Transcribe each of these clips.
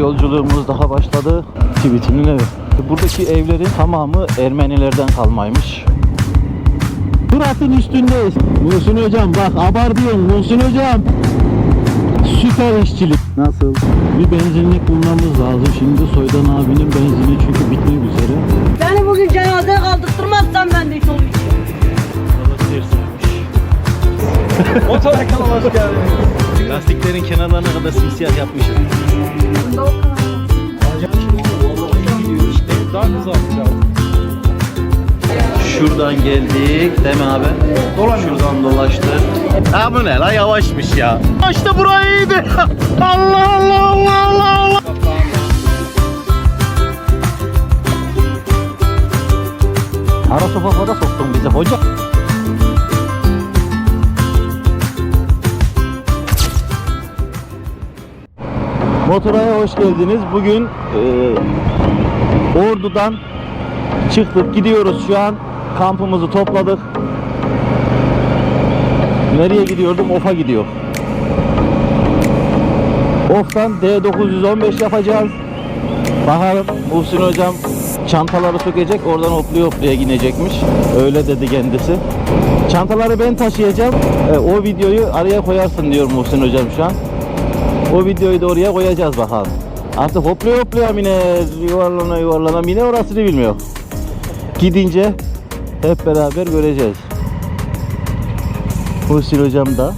yolculuğumuz daha başladı. Tweet'inin evi. Buradaki evlerin tamamı Ermenilerden kalmaymış. Fırat'ın üstündeyiz. Muhsin hocam bak abartıyorum Muhsin hocam. Süper işçilik. Nasıl? Bir benzinlik bulmamız lazım. Şimdi Soydan abinin benzini çünkü bitmek üzere. Beni bugün cenazeye kaldırtmazsan ben de hiç olmayacağım. Motor ekranı hoş geldiniz. Lastiklerin kenarlarına kadar simsiyah. Daha güzel Şuradan geldik değil mi abi? Şuradan dolaştık. Ha bu ne la yavaşmış ya. İşte burayı iyiydi. Allah Allah Allah Allah Allah. Ara sokaklara soktun bizi hoca. Motoraya hoş geldiniz. Bugün e, Ordu'dan çıktık gidiyoruz şu an. Kampımızı topladık. Nereye gidiyordum? Of'a gidiyor. Of'tan D915 yapacağız. Bakalım Muhsin hocam çantaları sökecek oradan hopluya hopluya inecekmiş. Öyle dedi kendisi. Çantaları ben taşıyacağım. E, o videoyu araya koyarsın diyor Muhsin hocam şu an. O videoyu da oraya koyacağız bakalım. Artık hopluya hopluya mine yuvarlana yuvarlana mine orasını bilmiyor. Gidince hep beraber göreceğiz. Muhsin hocam da.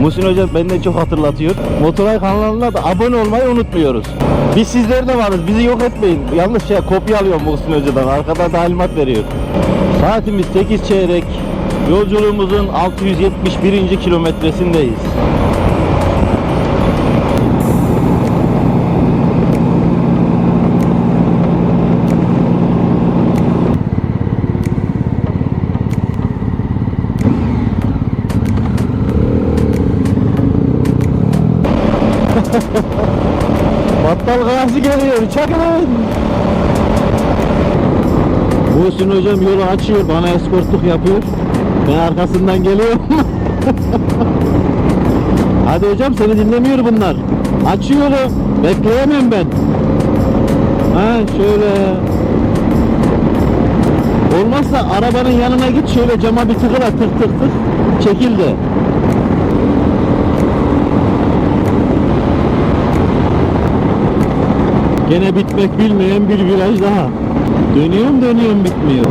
Muhsin hocam benden çok hatırlatıyor. Motoray kanalına da abone olmayı unutmuyoruz. Biz sizler de varız. Bizi yok etmeyin. Yanlış şey kopya alıyorum Muhsin hocadan. Arkadan talimat veriyor. Saatimiz 8 çeyrek. Yolculuğumuzun 671. kilometresindeyiz. Battal kayası geliyor. Çakın. Muhsin hocam yolu açıyor. Bana eskortluk yapıyor. Ben arkasından geliyorum. Hadi hocam seni dinlemiyor bunlar. Açıyor yolu. Bekleyemem ben. Ha şöyle. Olmazsa arabanın yanına git şöyle cama bir tıkıla tık tık tık. Çekil de. Gene bitmek bilmeyen bir viraj daha. Dönüyorum dönüyorum bitmiyor.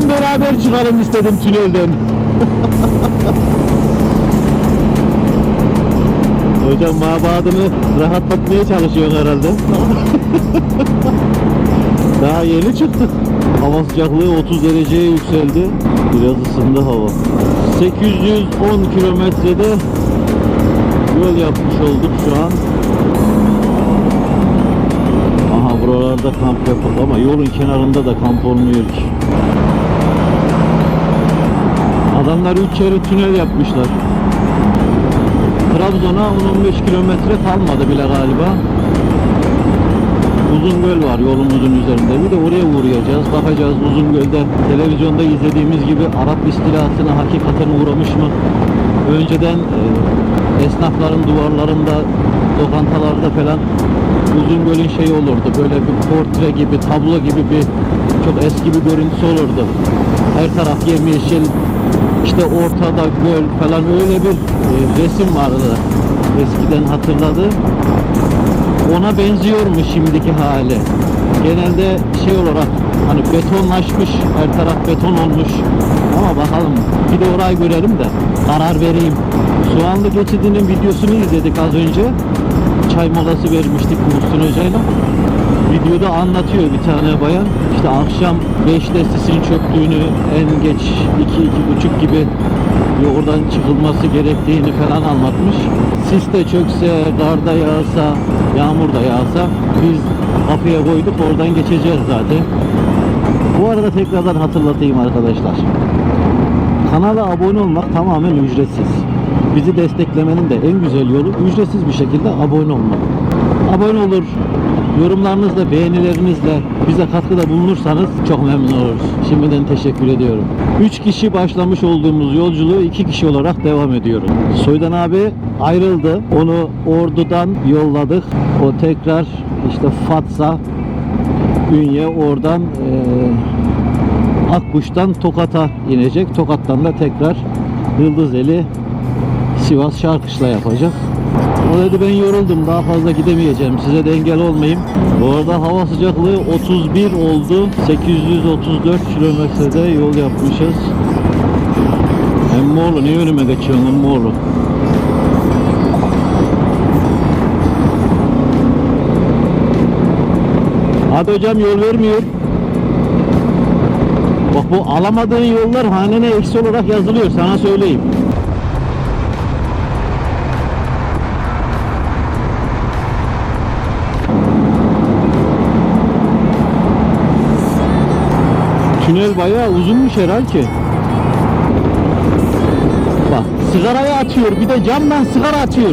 Tam beraber çıkalım istedim tünelden. Hocam mabadını rahatlatmaya çalışıyor herhalde. Daha yeni çıktık. Hava sıcaklığı 30 dereceye yükseldi. Biraz ısındı hava. 810 kilometrede yol yapmış olduk şu an. Aha buralarda kamp yapıldı ama yolun kenarında da kamp olmuyor ki. Adamlar 3 yere tünel yapmışlar. Trabzon'a 10-15 kilometre kalmadı bile galiba. Uzungöl var yolumuzun üzerinde. Bir de oraya uğrayacağız. Bakacağız Uzungöl'de televizyonda izlediğimiz gibi Arap istilasına hakikaten uğramış mı? Önceden e, esnafların duvarlarında, lokantalarda falan Uzungöl'ün şey olurdu. Böyle bir portre gibi, tablo gibi bir çok eski bir görüntüsü olurdu. Her taraf yemyeşil, işte ortada göl falan öyle bir e, resim vardı. Eskiden hatırladı ona benziyor mu şimdiki hali? Genelde şey olarak hani betonlaşmış, her taraf beton olmuş. Ama bakalım bir de orayı görelim de karar vereyim. Soğanlı geçidinin videosunu izledik az önce. Çay molası vermiştik Muhsin Hoca'yla. Videoda anlatıyor bir tane bayan. İşte akşam 5'te sisin çöktüğünü, en geç 2-2.30 gibi oradan çıkılması gerektiğini falan anlatmış. Sis de çökse, kar da yağsa, yağmur da yağsa biz kafaya koyduk oradan geçeceğiz zaten. Bu arada tekrardan hatırlatayım arkadaşlar. Kanala abone olmak tamamen ücretsiz. Bizi desteklemenin de en güzel yolu ücretsiz bir şekilde abone olmak. Abone olur, Yorumlarınızla, beğenilerinizle bize katkıda bulunursanız çok memnun oluruz. Şimdiden teşekkür ediyorum. 3 kişi başlamış olduğumuz yolculuğu 2 kişi olarak devam ediyoruz. Soydan abi ayrıldı. Onu Ordu'dan yolladık. O tekrar işte Fatsa, Ünye oradan eee Akkuş'tan Tokat'a inecek. Tokat'tan da tekrar Yıldızeli Sivas Şarkışla yapacak. O dedi ben yoruldum daha fazla gidemeyeceğim size de engel olmayayım. Bu arada hava sıcaklığı 31 oldu. 834 kilometrede yol yapmışız. Emmoğlu niye önüme geçiyorsun Emmoğlu? Hadi hocam yol vermiyor. Bak bu alamadığın yollar hanene eksi olarak yazılıyor sana söyleyeyim. Tünel bayağı uzunmuş herhal ki. Bak sigarayı açıyor bir de camdan sigara açıyor.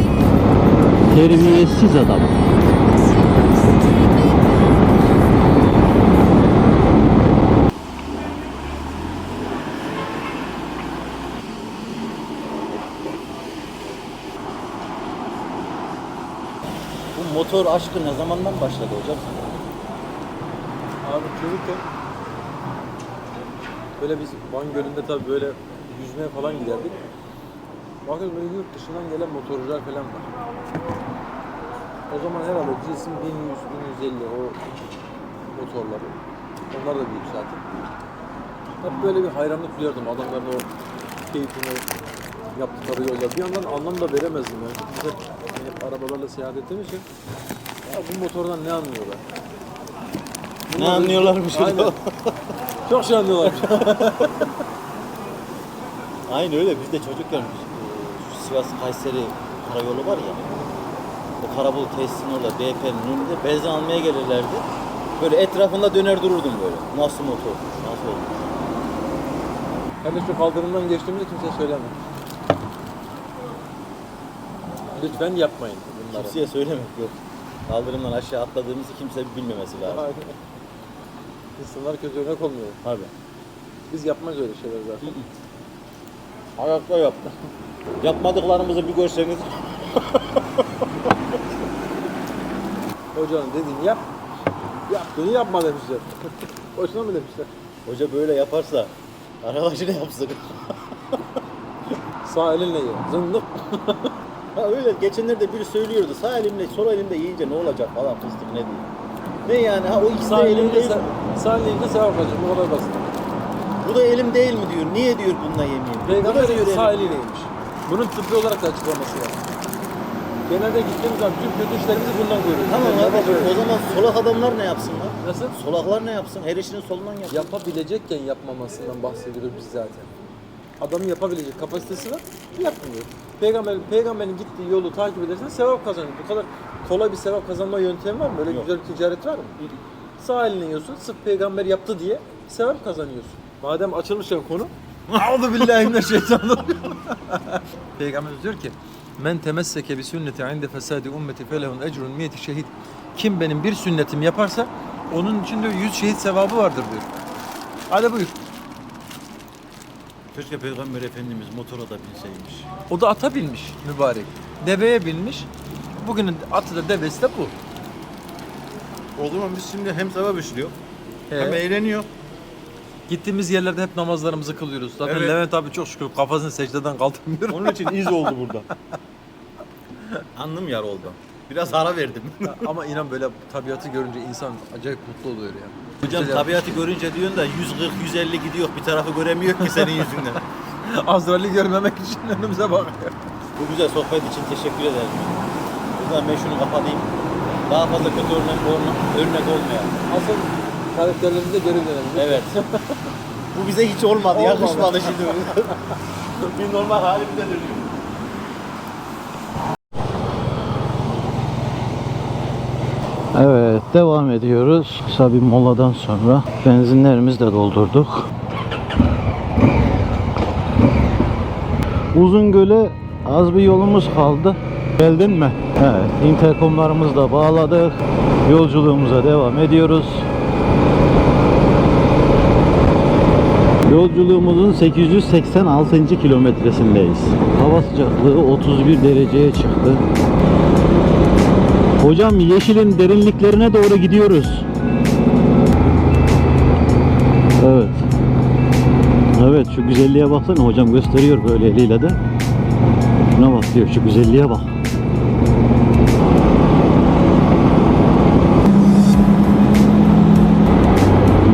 Terbiyesiz adam. Bu motor aşkı ne zamandan başladı hocam? Abi çocukken böyle biz Van Gölü'nde tabii böyle yüzmeye falan giderdik. Bakıyoruz böyle yurt dışından gelen motorcular falan var. O zaman herhalde GS'in 1100, 1150 o motorları. Onlar da büyük zaten. Hep böyle bir hayranlık duyardım adamların o keyfini yaptıkları yolda. Bir yandan anlam da veremezdim yani. Biz hep arabalarla seyahat ettiğimiz için ya bu motordan ne anlıyorlar? Ne anlıyorlarmış Aynen. Çok şey anlıyorlarmış. Aynı öyle biz de çocukken e, şu Sivas Kayseri karayolu var ya. O Karabul tesisinin orada BP'nin önünde benzin almaya gelirlerdi. Böyle etrafında döner dururdum böyle. Nasıl motor? Nasıl olmuş? Hem de şu kaldırımdan geçtiğimizde kimseye söyleme. Lütfen yapmayın bunları. Kimseye söylemek yok. Kaldırımdan aşağı atladığımızı kimse bilmemesi lazım. Aynen. İnsanlar kötü örnek olmuyor. Abi. Biz yapmayız öyle şeyler zaten. Ayakta yaptı. Yapmadıklarımızı bir görseniz. Hocanın dediğini yap. Yaptığını yapma demişler. Boşuna mı demişler? Hoca böyle yaparsa arkadaşı ne yapsın? Sağ elinle ye. Zındık. Ha öyle geçenlerde biri söylüyordu sağ elimle sol elimle yiyince ne olacak falan fıstık ne diyor. Ne yani ha o ikisi de elim elinle değil. sağ elinle sevap kazanacak. Bu kadar basit. Bu da elim değil mi diyor. Niye diyor bununla yemeyeyim. Bu da Peygamber diyor sağ elim. eliyleymiş. Bunun tıbbi olarak da açıklaması var. Genelde gittiğimiz zaman bütün kötü işlerimizi bundan görüyoruz. Tamam Yani böyle. o zaman solak adamlar ne yapsınlar? Nasıl? Solaklar ne yapsın? Her işini solundan yapsın. yapabilecekken yapmamasından bahsediyoruz biz zaten. Adamın yapabilecek kapasitesi var, yapmıyor. Peygamber, peygamberin gittiği yolu takip edersen sevap kazanır. Bu kadar kolay bir sevap kazanma yöntemi var mı? Böyle Yok. güzel bir ticaret var mı? Sağ elini yiyorsun, sırf peygamber yaptı diye sevap kazanıyorsun. Madem açılmışken konu, Euzu billahi mineşşeytanirracim. Peygamber diyor ki: "Men temesseke bi sünneti inde fesadi ümmeti felehun ecrun miyeti şehit." Kim benim bir sünnetimi yaparsa onun için de 100 şehit sevabı vardır diyor. Hadi buyur. Keşke Peygamber Efendimiz motora da binseymiş. O da ata binmiş mübarek. Deveye binmiş. Bugünün atı da devesi de bu. O zaman biz şimdi hem sevap işliyor He. hem eğleniyor. Gittiğimiz yerlerde hep namazlarımızı kılıyoruz. Zaten Evet. Levent abi çok şükür kafasını secdeden kaldırmıyor. Onun için iz oldu burada. Andım yar oldu. Biraz ara verdim. Ama inan böyle tabiatı görünce insan acayip mutlu oluyor ya. Hocam Güzel tabiatı görünce diyorsun da 140 150 gidiyor bir tarafı göremiyor ki senin yüzünden. Azrail'i görmemek için önümüze bakıyor. Bu güzel sohbet için teşekkür ederim. Zaman ben şunu kapatayım. Daha fazla kötü örnek, olma, örnek olmayalım. Asıl karakterlerimize geri dönelim. Evet. Bu bize hiç olmadı, Olmadı. yakışmadı şimdi. bir normal halimde dönüyor. Evet devam ediyoruz. Kısa bir moladan sonra benzinlerimizi de doldurduk. Uzungöl'e az bir yolumuz kaldı. Geldin mi? Evet. Interkomlarımızı da bağladık. Yolculuğumuza devam ediyoruz. Yolculuğumuzun 886. kilometresindeyiz. Hava sıcaklığı 31 dereceye çıktı. Hocam yeşilin derinliklerine doğru gidiyoruz. Evet. Evet şu güzelliğe baksana hocam gösteriyor böyle eliyle de. Şuna bak diyor şu güzelliğe bak.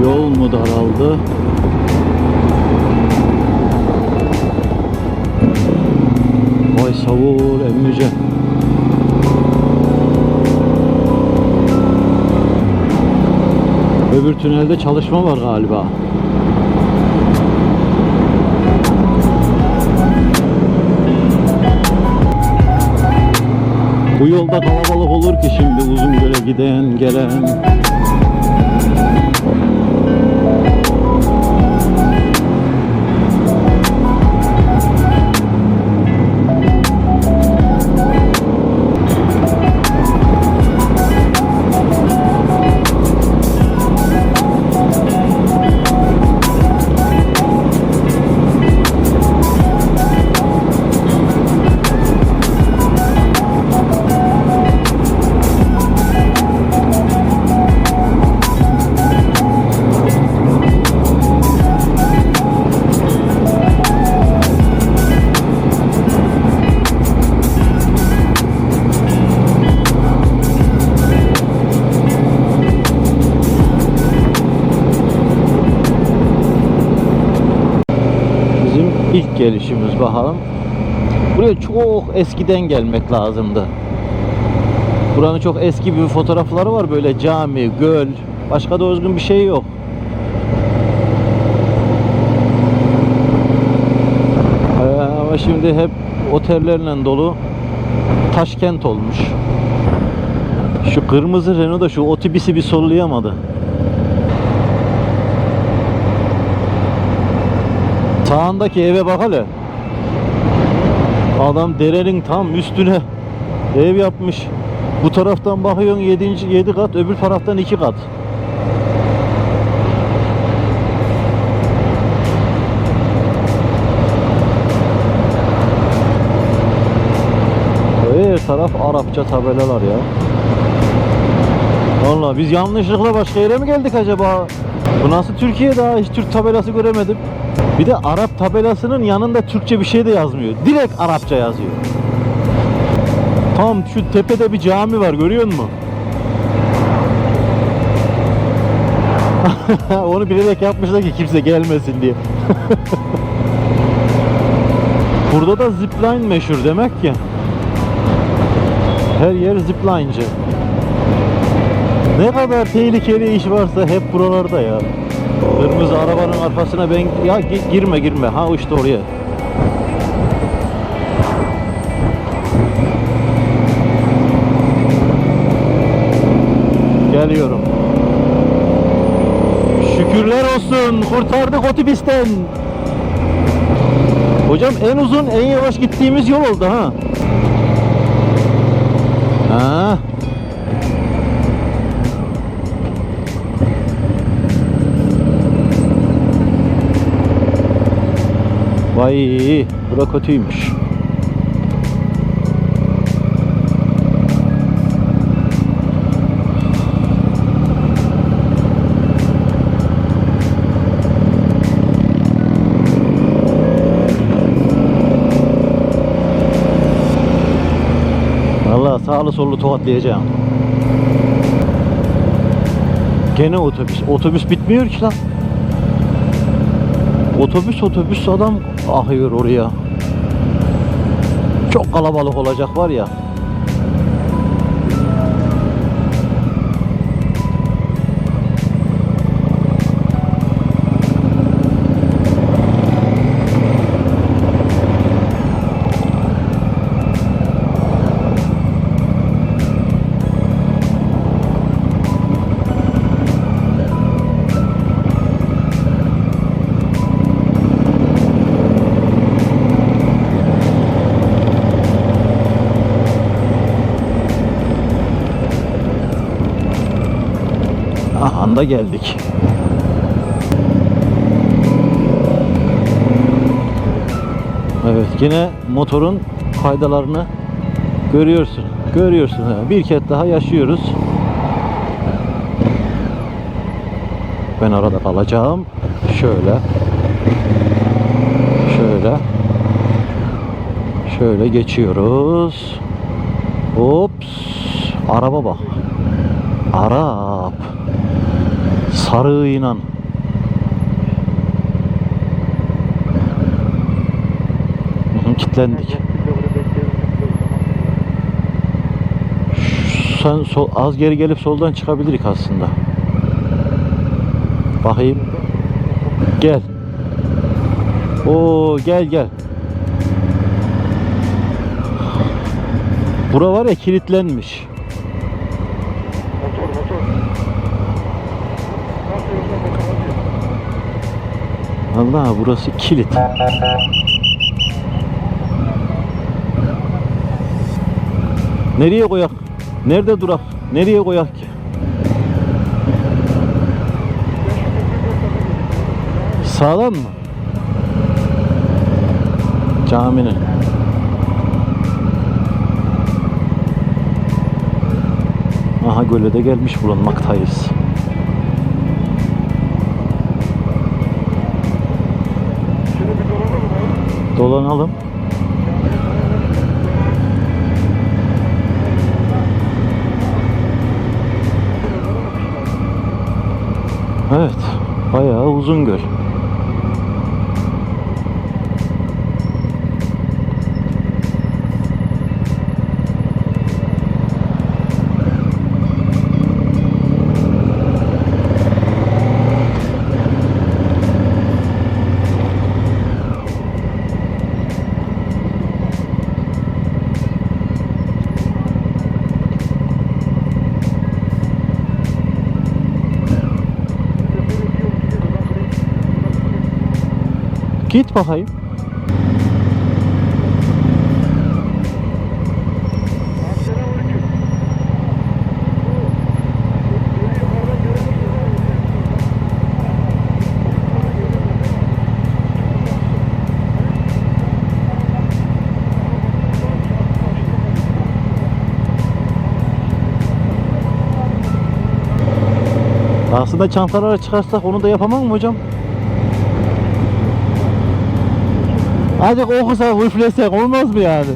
Yol mu daraldı? Öbür tünelde çalışma var galiba. Bu yolda kalabalık olur ki şimdi Uzungöl'e giden gelen. Gelişimiz bakalım. Buraya çok eskiden gelmek lazımdı. Buranın çok eski bir fotoğrafları var böyle cami, göl. Başka da özgün bir şey yok. Ee, ama şimdi hep otellerle dolu Taşkent olmuş. Şu kırmızı Renault da şu otobüsü bir sollayamadı. Sağındaki eve bak hele. Adam derenin tam üstüne ev yapmış. Bu taraftan bakıyorsun 7. 7 kat, öbür taraftan 2 kat. Her taraf Arapça tabelalar ya. Vallahi biz yanlışlıkla başka yere mi geldik acaba? Bu nasıl Türkiye daha hiç Türk tabelası göremedim. Bir de Arap tabelasının yanında Türkçe bir şey de yazmıyor. Direkt Arapça yazıyor. Tam şu tepede bir cami var görüyor musun? Onu bilerek yapmışlar ki kimse gelmesin diye. Burada da zipline meşhur demek ki. Her yer zipline'cı. Ne kadar tehlikeli iş varsa hep buralarda ya. Kırmızı arabanın arkasına ben ya gi- girme girme ha işte oraya. Geliyorum. Şükürler olsun kurtardık otobüsten. Hocam en uzun en yavaş gittiğimiz yol oldu. Ha. Vay, bura kötüymüş. Vallahi sağlı sollu tokatlayacağım. Gene otobüs. Otobüs bitmiyor ki lan. Otobüs otobüs adam ahıyor oraya. Çok kalabalık olacak var ya. Anda geldik. Evet yine motorun faydalarını görüyorsun. Görüyorsun. ha. Bir kez daha yaşıyoruz. Ben arada kalacağım. Şöyle. Şöyle. Şöyle geçiyoruz. Ops. Araba bak. Arap. Sarı inan. Kilitlendik. Sen sol, az geri gelip soldan çıkabilirik aslında. Bakayım. Gel. Oo gel gel. Bura var ya kilitlenmiş. Allah burası kilit. Nereye koyak? Nerede durak? Nereye koyak ki? Sağdan mı? Caminin. Aha göle de gelmiş bulunmaktayız. Dolanalım. Evet, bayağı uzun göl. Git bakayım. Aslında çantalara çıkarsak onu da yapamam mı hocam? Azıcık okusak, üflesek olmaz mı yani?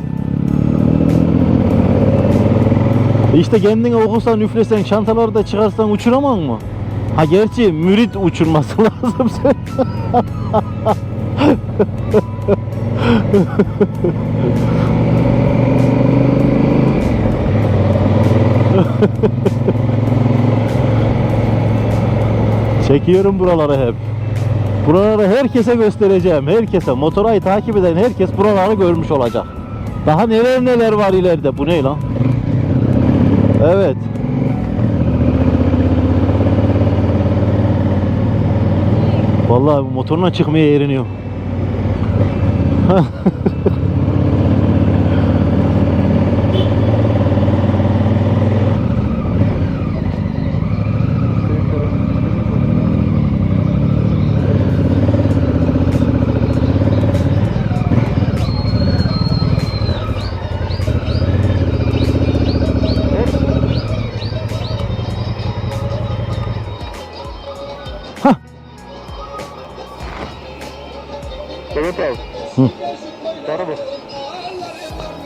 İşte kendini okusan, üflesen, çantaları da çıkarsan uçuramam mı? Ha gerçi mürit uçurması lazım sen. Çekiyorum buraları hep. Buraları herkese göstereceğim. Herkese. Motorayı takip eden herkes buraları görmüş olacak. Daha neler neler var ileride. Bu ne lan? Evet. Vallahi motoruna çıkmaya yeriniyor.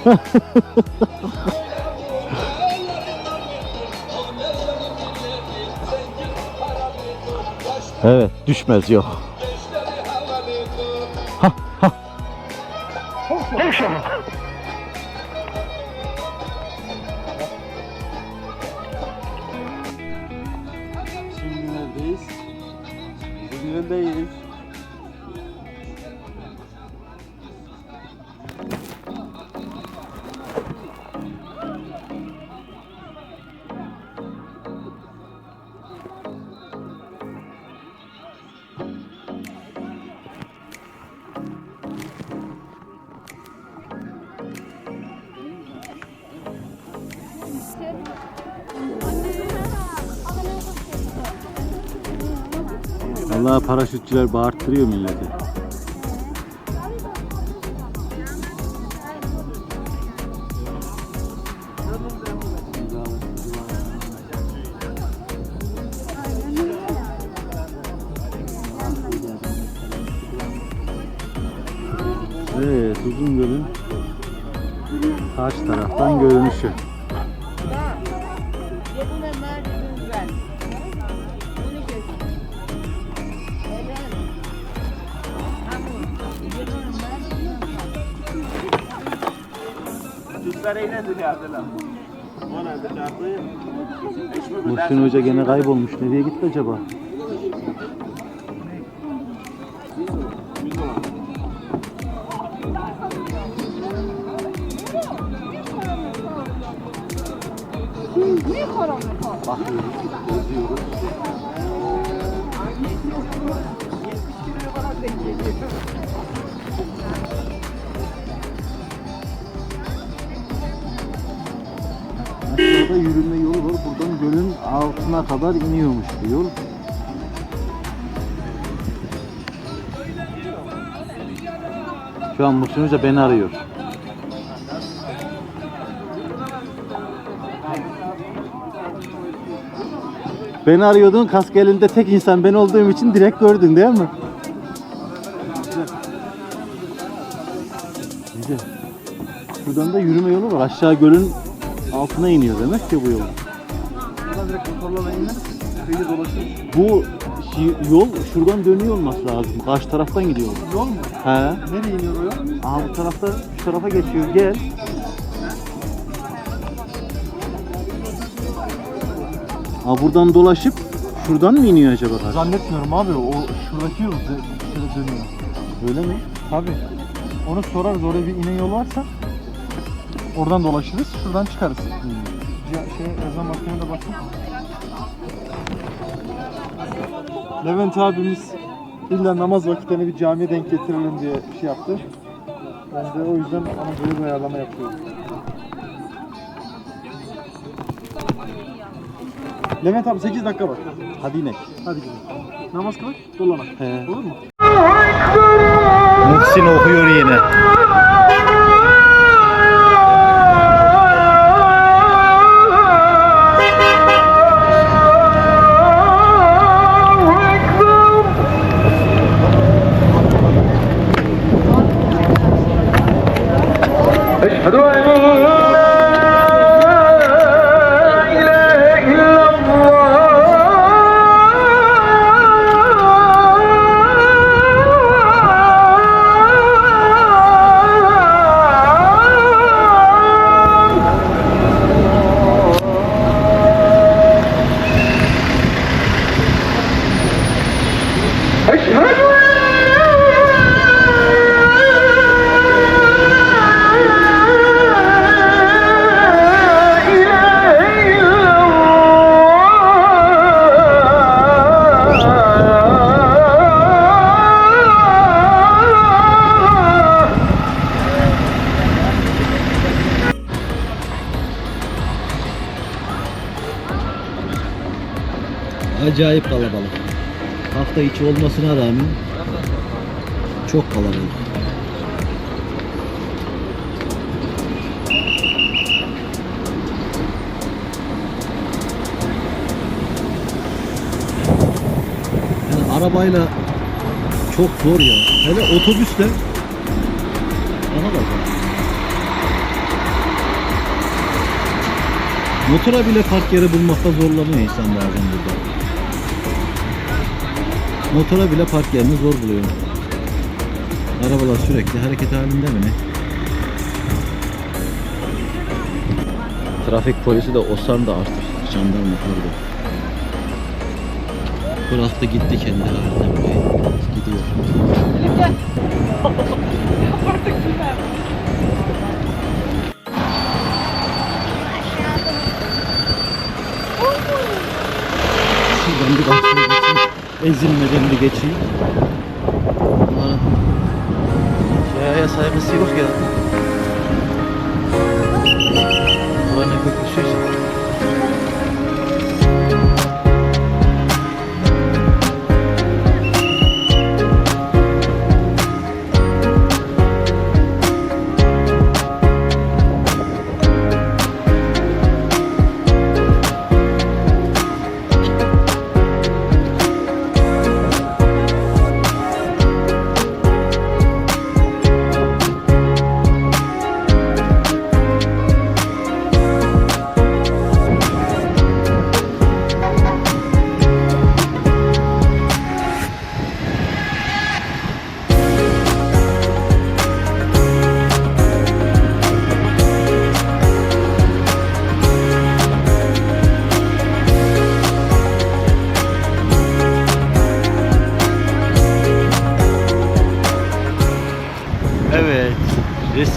Evet, düşmez yok. Şimdi neredeyiz? Bugünündeyiz. Vallahi paraşütçüler bağırttırıyor milleti. Muhsin Hoca gene kaybolmuş. Nereye gitti acaba? Bakıyoruz, geziyoruz. Aşağıda yürüme yolu var. Buradan gölün altına kadar iniyormuş bu yol. Şu an Muhsin Hoca beni arıyor. Beni arıyordun, kask elinde tek insan ben olduğum için direkt gördün değil mi? Buradan da yürüme yolu var. Aşağı gölün altına iniyor demek ki bu yol. Buradan direkt motorlarla iner. Kıyı dolaşır. Bu şi- yol şuradan dönüyor olması lazım. Karşı taraftan gidiyor. Yol mu? He. Nereye iniyor o yol? Aha bu tarafta şu tarafa geçiyor. Gel. Aa buradan dolaşıp şuradan mı iniyor acaba? karşı? Zannetmiyorum abi. O şuradaki yol şöyle dönüyor. Öyle mi? Tabii. Onu sorarız. Oraya bir inen yol varsa oradan dolaşırız. Şuradan çıkarız. Ya, şey, ezan makineye de bakın. Levent abimiz illa namaz vakitlerini bir camiye denk getirelim diye şey yaptı. Ben de o yüzden ona böyle bir ayarlama yapıyorum. Levent abi 8 dakika var. Hadi inek. Hadi gidelim. Namaz kılıp dolanak. He. Olur mu? Muhsin okuyor yine. Hello. Acayip kalabalık. Hafta içi olmasına rağmen çok kalabalık. Yani arabayla çok zor ya. Hele otobüsle daha da zor. Motora bile park yeri bulmakta zorlanıyor insan bazen burada. Motora bile park yerini zor buluyor. Arabalar sürekli hareket halinde mi ne? Trafik polisi de Osan da artık jandarma kurdu. Bıraktı gitti kendi haline. Gidiyor. Şuradan bir geçeyim. Ezilmeden bir geçeyim. Bunların yaya saygısı yok ya. Bura ne köpüşüyse.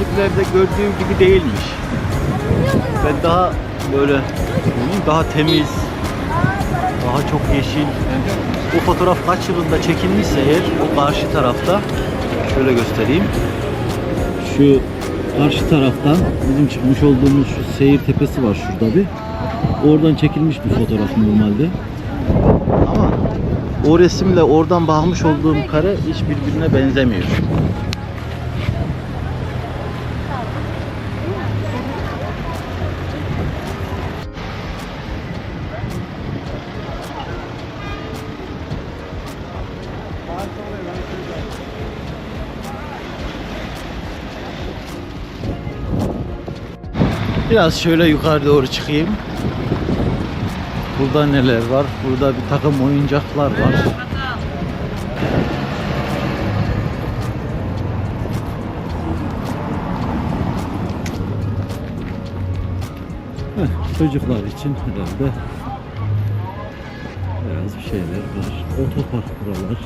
Resimlerde gördüğüm gibi değilmiş. Ben daha böyle daha temiz, daha çok yeşil. Bu fotoğraf kaç yılında çekilmişse eğer o karşı tarafta şöyle göstereyim. Şu karşı taraftan bizim çıkmış olduğumuz şu seyir tepesi var şurada bir. Oradan çekilmiş bir fotoğraf normalde. Ama o resimle oradan bakmış olduğum kare hiç birbirine benzemiyor. Biraz şöyle yukarı doğru çıkayım. Burada neler var? Burada bir takım oyuncaklar var. Çocuklar için herhalde biraz bir şeyler var. Otopark buralar.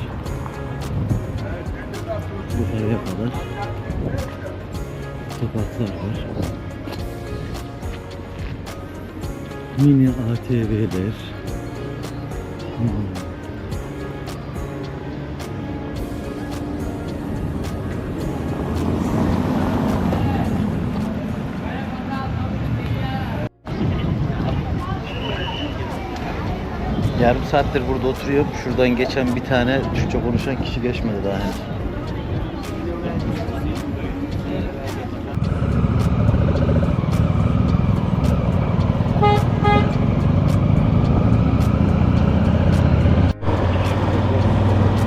Yukarıya kadar otoparklar var. Mini ATV'ler. Yarım saattir burada oturuyorum. Şuradan geçen bir tane Türkçe konuşan kişi geçmedi daha henüz.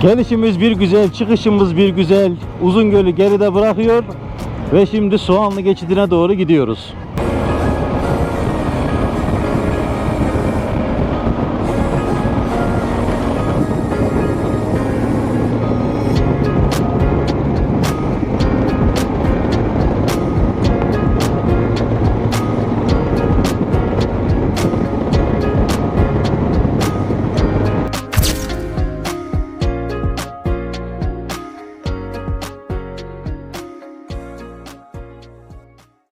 Gelişimiz bir güzel, çıkışımız bir güzel. Uzungöl'ü geride bırakıyor ve şimdi Soğanlı geçidine doğru gidiyoruz.